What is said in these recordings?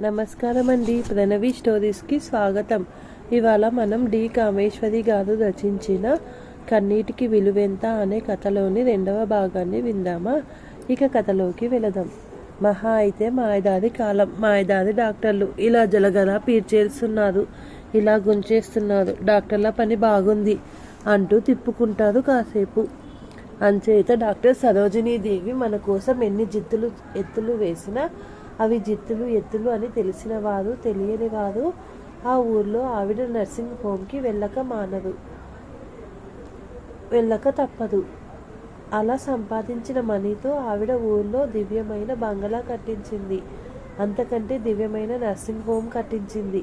నమస్కారం అండి ప్రణవి స్టోరీస్కి స్వాగతం. ఇవాళ మనం డి. కామేశ్వరి గారు రచించిన కన్నీటికి విలువెంత అనే కథలోని రెండవ భాగాన్ని విందామా? ఇక కథలోకి వెళదాం. మహా అయితే మాయదారి కాలం. మాయదారి డాక్టర్లు ఇలా జలగల పీర్చేస్తున్నారు ఇలా గుంచేస్తున్నారు. డాక్టర్ల పని బాగుంది అంటూ తిప్పుకుంటారు కాసేపు. అంచేత డాక్టర్ సరోజినీదేవి మన కోసం ఎన్ని జిత్తులు ఎత్తులు వేసినా అవి జిత్తులు ఎత్తులు అని తెలిసిన వారు తెలియని వారు ఆ ఊర్లో ఆవిడ నర్సింగ్ హోమ్కి వెళ్ళక మానదు. వెళ్ళక తప్పదు. అలా సంపాదించిన మనీతో ఆవిడ ఊర్లో దివ్యమైన బంగళా కట్టించింది. అంతకంటే దివ్యమైన నర్సింగ్ హోమ్ కట్టించింది.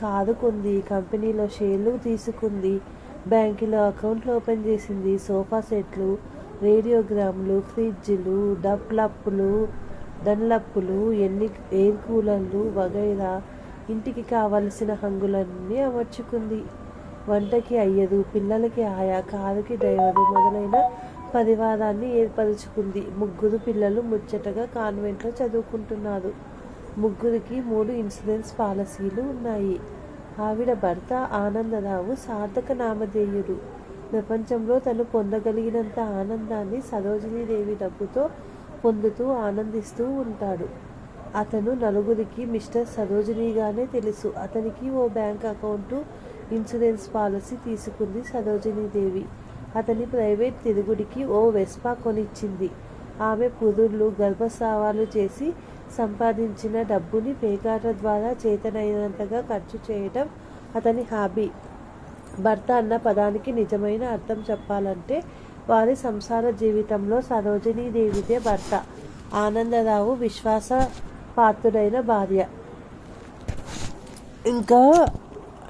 కారు కొంది కంపెనీలో షేర్లు తీసుకుంది. బ్యాంకులో అకౌంట్లు ఓపెన్ చేసింది. సోఫా సెట్లు రేడియోగ్రామ్లు ఫ్రిడ్జ్లు డబ్లప్పులు డన్లప్పులు ఎన్ని ఎయిర్ కూలర్లు వగైరా ఇంటికి కావలసిన హంగులన్నీ అమర్చుకుంది. వంటకి అయ్యదు పిల్లలకి ఆయా కారుకి డ్రైవరు మొదలైన పరివారాన్ని ఏర్పరుచుకుంది. ముగ్గురు పిల్లలు ముచ్చటగా కాన్వెంట్లో చదువుకుంటున్నారు. ముగ్గురికి మూడు ఇన్సూరెన్స్ పాలసీలు ఉన్నాయి. ఆవిడ భర్త ఆనందరావు సార్థక నామధేయుడు. ప్రపంచంలో తను పొందగలిగినంత ఆనందాన్ని సరోజినీదేవి డబ్బుతో పొందుతూ ఆనందిస్తూ ఉంటాడు. అతను నలుగురికి మిస్టర్ సరోజినీగానే తెలుసు. అతనికి ఓ బ్యాంక్ అకౌంటు ఇన్సూరెన్స్ పాలసీ తీసుకుంది సరోజినీదేవి అతని ప్రైవేట్ తిరుగుడికి ఓ వెస్పా కొనిచ్చింది. ఆమె పురుళ్ళు గర్భస్రావాలు చేసి సంపాదించిన డబ్బుని పేకాట ద్వారా చేతనైనంతగా ఖర్చు చేయటం అతని హాబీ. భర్త అన్న పదానికి నిజమైన అర్థం చెప్పాలంటే వారి సంసార జీవితంలో సరోజినీదేవిదే భర్త. ఆనందరావు విశ్వాస పాత్రుడైన భార్య. ఇంకా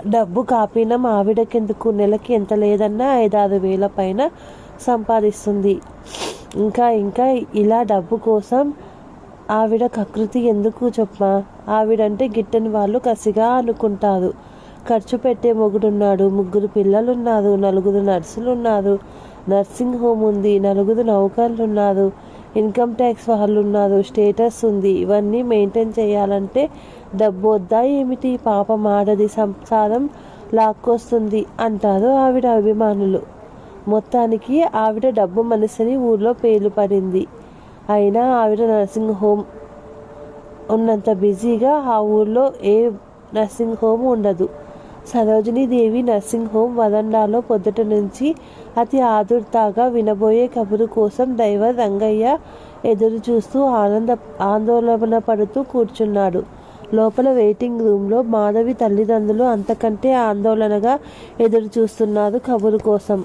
డబ్బు కాపిన ఆవిడకెందుకు నెలకి ఎంత లేదన్నా ఐదారు వేల పైన సంపాదిస్తుంది. ఇంకా ఇంకా ఇలా డబ్బు కోసం ఆవిడ కకృతి ఎందుకు చెప్పమా ఆవిడంటే గిట్టని వాళ్ళు కసిగా అనుకుంటారు. ఖర్చు పెట్టే మొగుడున్నాడు ముగ్గురు పిల్లలున్నారు నలుగురు నర్సులు ఉన్నారు నర్సింగ్ హోమ్ ఉంది నలుగురు నౌకర్లు ఉన్నారు ఇన్కమ్ ట్యాక్స్ వాళ్ళు ఉన్నారు స్టేటస్ ఉంది. ఇవన్నీ మెయింటైన్ చేయాలంటే డబ్బు వద్దా ఏమిటి? పాపం ఆడది సంసారం లాక్కొస్తుంది అంటారు ఆవిడ అభిమానులు. మొత్తానికి ఆవిడ డబ్బు మనిషిని ఊర్లో పేలు పడింది. అయినా ఆవిడ నర్సింగ్ హోమ్ ఉన్నంత బిజీగా ఆ ఊర్లో ఏ నర్సింగ్ హోమ్ ఉండదు. సరోజినీదేవి నర్సింగ్ హోమ్ వరండాలో పొద్దుట నుంచి అతి ఆదుర్తాగా వినబోయే కబురు కోసం డ్రైవర్ రంగయ్య ఎదురు చూస్తూ ఆనంద ఆందోళన పడుతూ కూర్చున్నాడు. లోపల వెయిటింగ్ రూమ్లో మాధవి తల్లిదండ్రులు అంతకంటే ఆందోళనగా ఎదురు చూస్తున్నారు కబురు కోసం.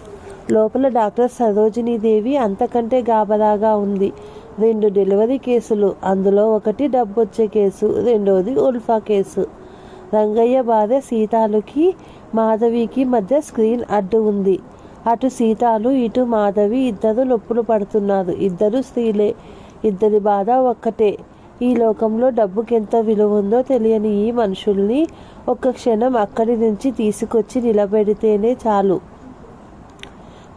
లోపల డాక్టర్ సరోజినీదేవి అంతకంటే గాబరాగా ఉంది. రెండు డెలివరీ కేసులు అందులో ఒకటి డబ్బొచ్చే కేసు రెండోది ఉల్ఫా కేసు. రంగయ్య భార్య సీతాలుకి మాధవికి మధ్య స్క్రీన్ అడ్డు ఉంది. అటు సీతాలు ఇటు మాధవి ఇద్దరు నొప్పులు పడుతున్నారు. ఇద్దరు స్త్రీలే. ఇద్దరి బాధ ఒక్కటే. ఈ లోకంలో డబ్బుకెంత విలువ ఉందో తెలియని ఈ మనుషుల్ని ఒక్క క్షణం అక్కడి నుంచి తీసుకొచ్చి నిలబెడితేనే చాలు.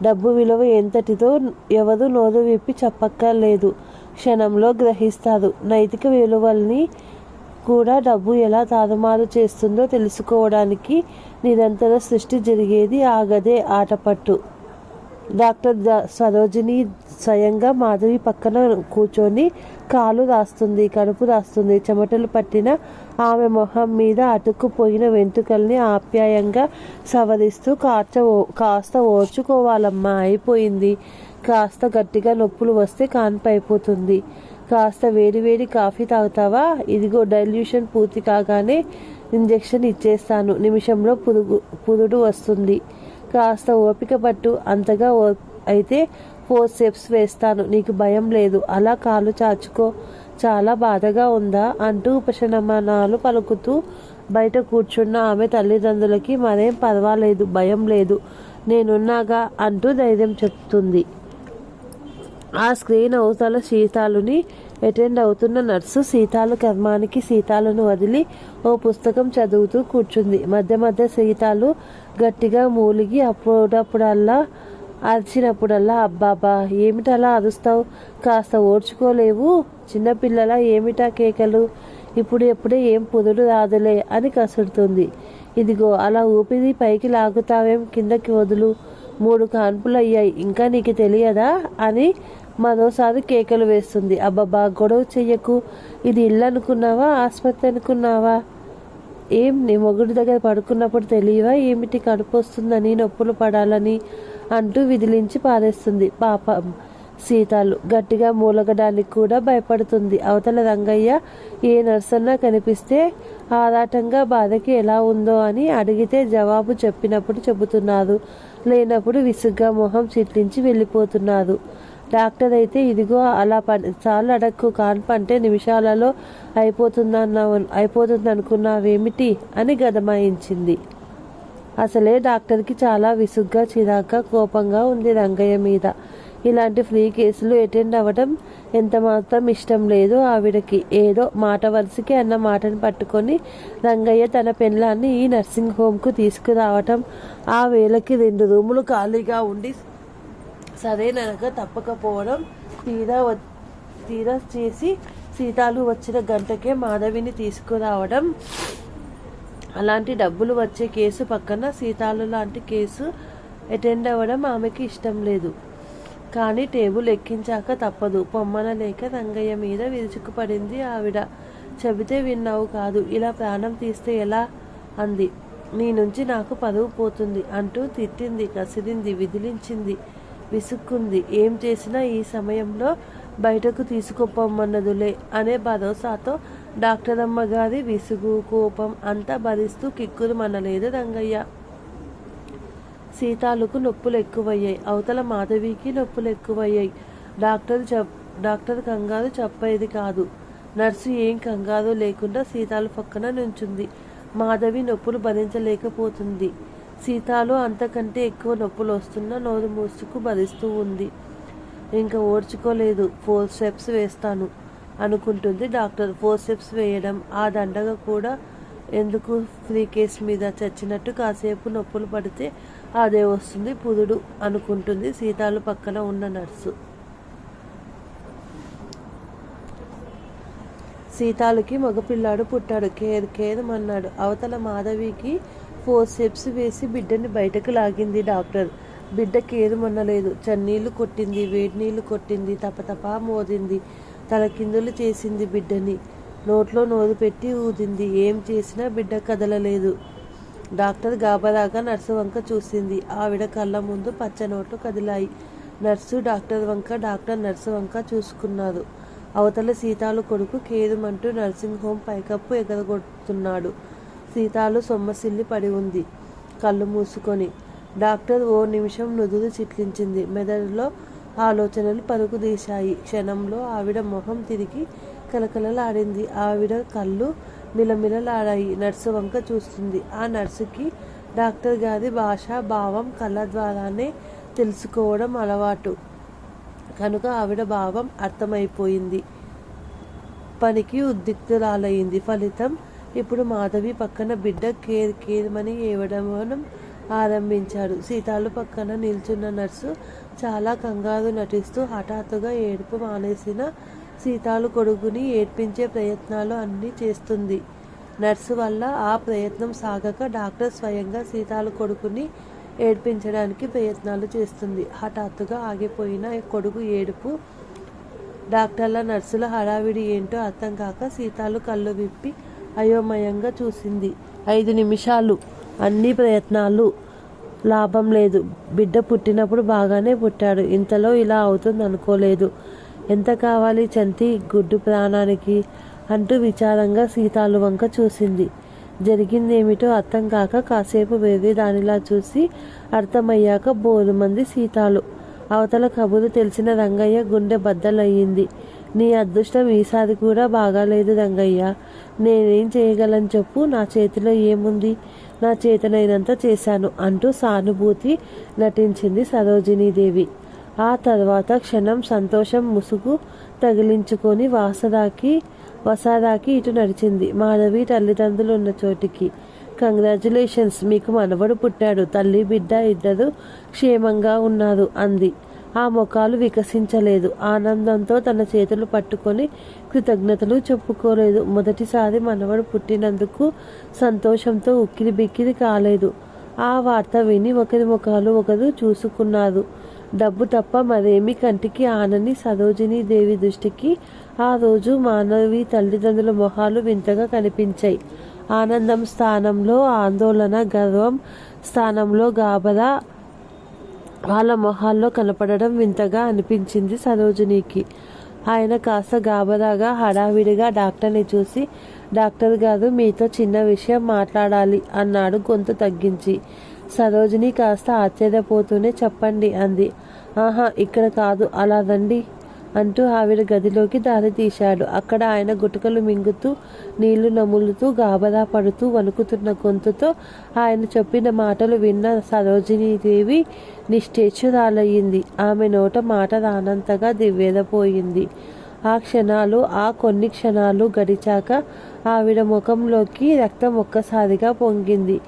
డబ్బు విలువ ఎంతటిదో ఎవరు నోరు విప్పి చెప్పక్కర్లేదు. క్షణంలో గ్రహిస్తారు. నైతిక విలువల్ని కూడా డబ్బు ఎలా తారుమారు చేస్తుందో తెలుసుకోవడానికి నిరంతర సృష్టి జరిగేది ఆ గదే ఆటపట్టు. డాక్టర్ సరోజిని స్వయంగా మాధవి పక్కన కూర్చొని కాలు రాస్తుంది కడుపు రాస్తుంది. చెమటలు పట్టిన ఆమె మొహం మీద అతుక్కుపోయిన వెంట్రుకల్ని ఆప్యాయంగా సవరిస్తూ కాచ కాస్త ఓర్చుకోవాలమ్మా అయిపోయింది. కాస్త గట్టిగా నొప్పులు వస్తే కాన్పు అయిపోతుంది కాస్త వేడివేడి కాఫీ తాగుతావా? ఇదిగో డైల్యూషన్ పూర్తి కాగానే ఇంజెక్షన్ ఇచ్చేస్తాను. నిమిషంలో పురుగు పురుడు వస్తుంది. కాస్త ఓపిక పట్టు. అంతగా ఓ అయితే ఫోర్ స్టెప్స్ వేస్తాను. నీకు భయం లేదు. అలా కాలు చాచుకో. చాలా బాధగా ఉందా? అంటూ ఉపశమనాలు పలుకుతూ బయట కూర్చున్న ఆమె తల్లిదండ్రులకి మరేం పర్వాలేదు. భయం లేదు. నేనున్నాగా అంటూ ధైర్యం చెప్తుంది. ఆ స్క్రీన్ అవతల సీతాలుని అటెండ్ అవుతున్న నర్సు సీతాలు కర్మానికి సీతాలను వదిలి ఓ పుస్తకం చదువుతూ కూర్చుంది. మధ్య మధ్య సీతాలు గట్టిగా మూలిగి అప్పుడప్పుడల్లా అరిచినప్పుడల్లా అబ్బాబా ఏమిటలా అరుస్తావు? కాస్త ఓడ్చుకోలేవు చిన్నపిల్లల ఏమిటా కేకలు? ఇప్పుడు ఎప్పుడే ఏం పుదుడు రాదులే అని కసురుతుంది. ఇదిగో అలా ఊపిరి పైకి లాగుతావేం? కిందకి వదులు. మూడు కాన్పులు అయ్యాయి ఇంకా నీకు తెలియదా? అని మరోసారి కేకలు వేస్తుంది. అబ్బబ్బా గొడవ చెయ్యకు. ఇది ఇల్లు అనుకున్నావా ఆసుపత్రి అనుకున్నావా? ఏం? నీ మొగుడి దగ్గర పడుకున్నప్పుడు తెలియవా? ఏమిటి కడుపు వస్తుందని నొప్పులు పడాలని? అంటూ విదిలించి పారేస్తుంది. పాప సీతాలు గట్టిగా మూలగడానికి కూడా భయపడుతుంది. అవతల రంగయ్య ఏ నర్సన్నా కనిపిస్తే ఆరాటంగా బాధకి ఎలా ఉందో అని అడిగితే జవాబు చెప్పినప్పుడు చెబుతున్నారు లేనప్పుడు విసుగ్గా మొహం చిట్లించి వెళ్ళిపోతున్నారు డాక్టర్ అయితే ఇదిగో అలా పని చాలు అడక్కు కాన్పంటే నిమిషాలలో అయిపోతుందన్నావు అయిపోతుంది అనుకున్నావేమిటి అని గదమాయించింది. అసలే డాక్టర్కి చాలా విసుగ్గా చిరాగ్గా కోపంగా ఉంది రంగయ్య మీద. ఇలాంటి ఫ్రీ కేసులు అటెండ్ అవ్వడం ఎంత మాత్రం ఇష్టం లేదు ఆవిడకి. ఏదో మాట వరుసకి అన్న మాటను పట్టుకొని రంగయ్య తన పెళ్ళాన్ని ఈ నర్సింగ్ హోమ్కు తీసుకురావటం ఆ వేళకి రెండు రూములు ఖాళీగా ఉండి సరేననక తప్పకపోవడం తీరా వ- తీరా చేసి సీతాలు వచ్చిన గంటకే మాధవిని తీసుకురావడం. అలాంటి డబ్బులు వచ్చే కేసు పక్కన సీతాలు లాంటి కేసు అటెండ్ అవ్వడం ఆమెకి ఇష్టం లేదు. కానీ టేబుల్ ఎక్కించాక తప్పదు. పొమ్మన లేక రంగయ్య మీద విరుచుకుపడింది ఆవిడ. చెబితే విన్నావు కాదు. ఇలా ప్రాణం తీస్తే ఎలా? అంది. నీ నుంచి నాకు పరువు పోతుంది అంటూ తిట్టింది కసిరింది విదిలించింది. విసుక్కుంది. ఏం చేసినా ఈ సమయంలో బయటకు తీసుకుపోమన్నదులే అనే భరోసాతో డాక్టర్ అమ్మగారి విసుగు కోపం అంతా భరిస్తూ కిక్కురు మనలేదు రంగయ్య. సీతాలకు నొప్పులు ఎక్కువయ్యాయి అవతల మాధవికి నొప్పులు ఎక్కువయ్యాయి డాక్టర్ చెప్ డాక్టర్ కంగారు చెప్పేది కాదు. నర్సు ఏం కంగారు లేకుండా సీతాలు పక్కన నుంచుంది. మాధవి నొప్పులు భరించలేకపోతుంది. సీతాలు అంతకంటే ఎక్కువ నొప్పులు వస్తున్న నోరు మూసుకు భరిస్తూ ఉంది. ఇంకా ఓర్చుకోలేదు. ఫోర్ స్టెప్స్ వేస్తాను అనుకుంటుంది డాక్టర్. ఫోర్ స్టెప్స్ వేయడం ఆ దండగ కూడా ఎందుకు ఫ్రీ కేస్ మీద చచ్చినట్టు కాసేపు నొప్పులు పడితే అదే వస్తుంది పుదుడు అనుకుంటుంది సీతాలు పక్కన ఉన్న నర్సు. సీతాలకి మగపిల్లాడు పుట్టాడు. కేర్ కేర్ అన్నాడు అవతల మాధవికి ఫోర్ స్టెప్స్ వేసి బిడ్డని బయటకు లాగింది డాక్టర్. బిడ్డ కేరుమన్నలేదు చన్నీళ్ళు కొట్టింది వేడి నీళ్ళు కొట్టింది తపతపా మోదింది. తలకిందులు చేసింది బిడ్డని. నోట్లో నోరు పెట్టి ఊదింది. ఏం చేసినా బిడ్డ కదలలేదు. డాక్టర్ గాబరాగా నర్సు వంక చూసింది. ఆవిడ కళ్ళ ముందు పచ్చ నోట్లు కదిలాయి. నర్సు డాక్టర్ వంక డాక్టర్ నర్సు వంక చూసుకున్నారు అవతల సీతాలు కొడుకు కేరుమంటూ నర్సింగ్ హోమ్ పైకప్పు ఎగరగొడుతున్నాడు. సీతాలు సొమ్మసిల్లి పడి ఉంది. కళ్ళు మూసుకొని. డాక్టర్ ఓ నిమిషం నుదురు చిట్లించింది. మెదడులో ఆలోచనలు పరుగుదీశాయి క్షణంలో ఆవిడ మొహం తిరిగి కలకలలాడింది ఆవిడ కళ్ళు మిలమిలలాడాయి. నర్సు వంక చూస్తుంది. ఆ నర్సుకి డాక్టర్ గారి భాష భావం కళ్ళ ద్వారానే తెలుసుకోవడం అలవాటు. కనుక ఆవిడ భావం అర్థమైపోయింది. పనికి ఉద్రిక్తురాలయ్యింది ఫలితం ఇప్పుడు మాధవి పక్కన బిడ్డ కేర్ కేర్మని ఏవడం ఆరంభించాడు. సీతాలు పక్కన నిల్చున్న నర్సు చాలా కంగారు నటిస్తూ హఠాత్తుగా ఏడుపు మానేసిన సీతాలు కొడుకుని ఏడ్పించే ప్రయత్నాలు అన్నీ చేస్తుంది. నర్సు వల్ల ఆ ప్రయత్నం సాగక డాక్టర్ స్వయంగా సీతాలు కొడుకుని ఏడ్పించడానికి ప్రయత్నాలు చేస్తుంది. హఠాత్తుగా ఆగిపోయిన కొడుకు ఏడుపు డాక్టర్ల నర్సుల హడావిడి ఏంటో అర్థం కాక సీతాలు కళ్ళు విప్పి అయోమయంగా చూసింది. ఐదు నిమిషాలు అన్ని ప్రయత్నాలు. లాభం లేదు. బిడ్డ పుట్టినప్పుడు బాగానే పుట్టాడు. ఇంతలో ఇలా అవుతుంది అనుకోలేదు. ఎంత కావాలి చంటి గుడ్డు ప్రాణానికి అంటూ విచారంగా సీతాలు వంక చూసింది. జరిగిందేమిటో అర్థం కాక కాసేపు వేరే దానిలా చూసి అర్థమయ్యాక బోరు మంది సీతాలు. అవతల కబురు తెలిసిన రంగయ్య గుండె బద్దలయ్యింది. నీ అదృష్టం ఈసారి కూడా బాగాలేదు రంగయ్య. నేనేం చేయగలను చెప్పు నా చేతిలో ఏముంది? నా చేతనైనంత చేశాను అంటూ సానుభూతి నటించింది సరోజినీదేవి. ఆ తర్వాత క్షణం సంతోషం ముసుగు తగిలించుకొని వాసరాకి వసారాకి ఇటు నడిచింది. మాధవి తల్లిదండ్రులు ఉన్న చోటికి. కంగ్రాచులేషన్స్ మీకు మనవడు పుట్టాడు. తల్లి బిడ్డ ఇద్దరు క్షేమంగా ఉన్నారు అంది. ఆ ముఖాలు వికసించలేదు. ఆనందంతో తన చేతులు పట్టుకొని కృతజ్ఞతలు చెప్పుకోలేదు. మొదటిసారి మనవడు పుట్టినందుకు సంతోషంతో ఉక్కిరి బిక్కిరి కాలేదు. ఆ వార్త విని ఒకరి ముఖాలు ఒకరు చూసుకున్నారు. డబ్బు తప్ప మరేమి కంటికి ఆనని సరోజినీ దేవి దృష్టికి ఆ రోజు మానవి తల్లిదండ్రుల మొహాలు వింతగా కనిపించాయి. ఆనందం స్థానంలో ఆందోళన గర్వం స్థానంలో గాబరా వాళ్ళ మొహాల్లో కనపడడం వింతగా అనిపించింది సరోజినికి ఆయన కాస్త గాబరాగా హడావిడిగా డాక్టర్ని చూసి డాక్టర్ గారు మీతో చిన్న విషయం మాట్లాడాలి అన్నాడు గొంతు తగ్గించి. సరోజిని కాస్త ఆశ్చర్యపోతూనే చెప్పండి అంది. ఆహా ఇక్కడ కాదు అలా రండి. అంటూ ఆవిడ గదిలోకి దారి తీశాడు. అక్కడ ఆయన గుటకలు మింగుతూ నీళ్ళు నములుతూ గాబరా పడుతూ వణుకుతున్న గొంతుతో ఆయన చెప్పిన మాటలు విన్న సరోజినీదేవి నిశ్చేచురాలయ్యింది. ఆమె నోట మాట రానంతగా దివ్వేదపోయింది ఆ క్షణాలు ఆ కొన్ని క్షణాలు గడిచాక ఆవిడ ముఖంలోకి రక్తం ఒక్కసారిగా పొంగింది.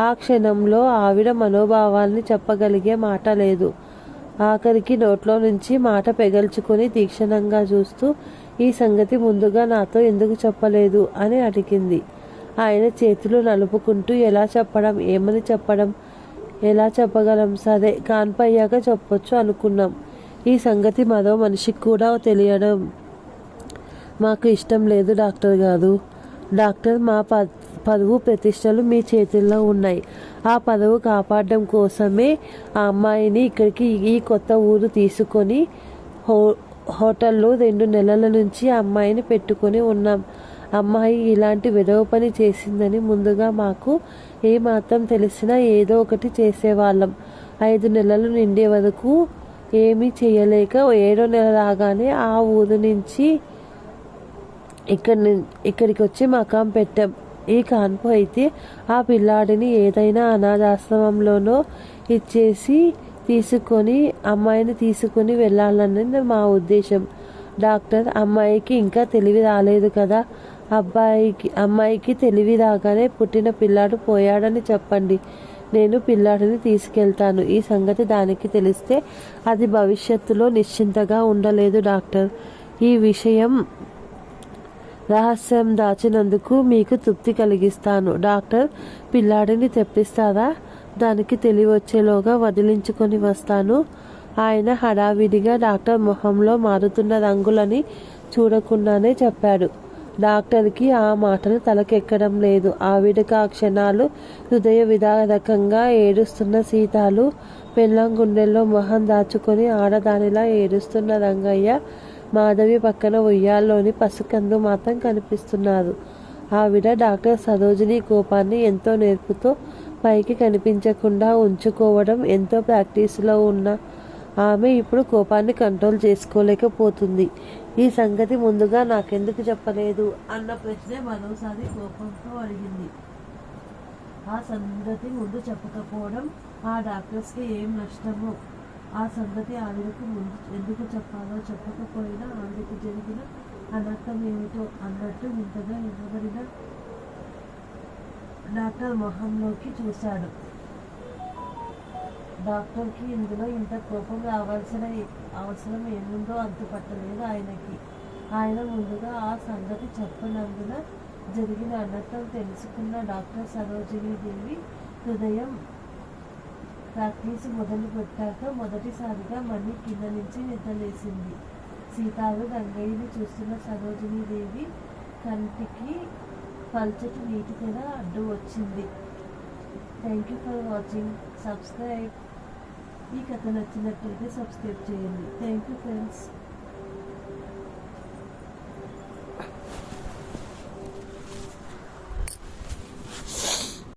ఆ క్షణంలో ఆవిడ మనోభావాల్ని చెప్పగలిగే మాట లేదు. ఆఖరికి నోట్లో నుంచి మాట పెగల్చుకొని తీక్షణంగా చూస్తూ ఈ సంగతి ముందుగా నాతో ఎందుకు చెప్పలేదు అని అడిగింది. ఆయన చేతులు నలుపుకుంటూ ఎలా చెప్పడం ఏమని చెప్పడం ఎలా చెప్పగలం? సరే కాన్పయ్యాక చెప్పొచ్చు అనుకున్నాం. ఈ సంగతి మరో మనిషికి కూడా తెలియడం మాకు ఇష్టం లేదు డాక్టర్ గారు. డాక్టర్ మా పదవు పరువు ప్రతిష్టలు మీ చేతుల్లో ఉన్నాయి. ఆ పరువు కాపాడడం కోసమే ఆ అమ్మాయిని ఇక్కడికి ఈ కొత్త ఊరు తీసుకొని హో హోటల్లో రెండు నెలల నుంచి ఆ అమ్మాయిని పెట్టుకొని ఉన్నాం. అమ్మాయి ఇలాంటి విధవ పని చేసిందని ముందుగా మాకు ఏమాత్రం తెలిసినా ఏదో ఒకటి చేసేవాళ్ళం. ఐదు నెలలు నిండే వరకు ఏమీ చేయలేక ఏడో నెల రాగానే ఆ ఊరు నుంచి ఇక్కడ ఇక్కడికి వచ్చి మకాం పెట్టాం. ఈ కాన్పు అయితే ఆ పిల్లాడిని ఏదైనా అనాథాశ్రమంలోనో ఇచ్చేసి తీసుకొని అమ్మాయిని తీసుకొని వెళ్ళాలన్నది మా ఉద్దేశం. డాక్టర్ అమ్మాయికి ఇంకా తెలివి రాలేదు కదా. అబ్బాయికి అమ్మాయికి తెలివి రాగానే పుట్టిన పిల్లాడు పోయాడని చెప్పండి. నేను పిల్లాడిని తీసుకెళ్తాను. ఈ సంగతి దానికి తెలిస్తే అది భవిష్యత్తులో నిశ్చింతగా ఉండలేదు డాక్టర్. ఈ విషయం రహస్యం దాచినందుకు మీకు తృప్తి కలిగిస్తాను. డాక్టర్ పిల్లాడిని తెప్పిస్తారా? దానికి తెలివచ్చేలోగా వదిలించుకొని వస్తాను. ఆయన హడావిడిగా డాక్టర్ మొహంలో మారుతున్న రంగులని చూడకుండానే చెప్పాడు. డాక్టర్కి ఆ మాటలు తలకెక్కడం లేదు. ఆవిడకు ఆ క్షణాలు హృదయ విధారకంగా ఏడుస్తున్న సీతాలు పెళ్ళం గుండెల్లో మొహం దాచుకొని ఆడదానిలా ఏడుస్తున్న రంగయ్య మాధవి పక్కన ఉయ్యాల్లోని పసుకందు మాత్రం కనిపిస్తున్నారు ఆవిడ డాక్టర్ సరోజిని కోపాన్ని ఎంతో నేర్పుతో పైకి కనిపించకుండా ఉంచుకోవడం ఎంతో ప్రాక్టీస్లో ఉన్న ఆమె ఇప్పుడు కోపాన్ని కంట్రోల్ చేసుకోలేకపోతుంది. ఈ సంగతి ముందుగా నాకెందుకు చెప్పలేదు అన్న ప్రశ్నే మరోసారి కోపంతో అడిగింది. ఆ సంగతి ముందు చెప్పకపోవడం ఆ డాక్టర్స్కి ఏం నష్టమో? ఆ సంగతి ఆవిడకు ముందు ఎందుకు చెప్పాలో చెప్పకపోయినా ఆవిడకు జరిగిన అనర్థం ఏమిటో అన్నట్టు వింతగా ఇవ్వబడిన డాక్టర్ మొహంలోకి చూశాడు. డాక్టర్కి ఇందులో ఇంత కోపం రావాల్సిన అవసరం ఏముందో అంతుపట్టలేదు ఆయనకి. ఆయన ముందుగా ఆ సంగతి చెప్పనందున జరిగిన అనర్థం తెలుసుకున్న డాక్టర్ సరోజినీ దేవి హృదయం ప్రాక్టీస్ మొదలు పెట్టాక మొదటిసారిగా మళ్ళీ కింద నుంచి నిద్రలేసింది సీతాలు రంగయ్యని చూస్తున్న సరోజినీదేవి కంటికి పల్చటి నీటి తెర అడ్డు వచ్చింది. Thank you for watching subscribe ఈ కథ నచ్చినట్లయితే సబ్స్క్రైబ్ చేయండి. Thank you friends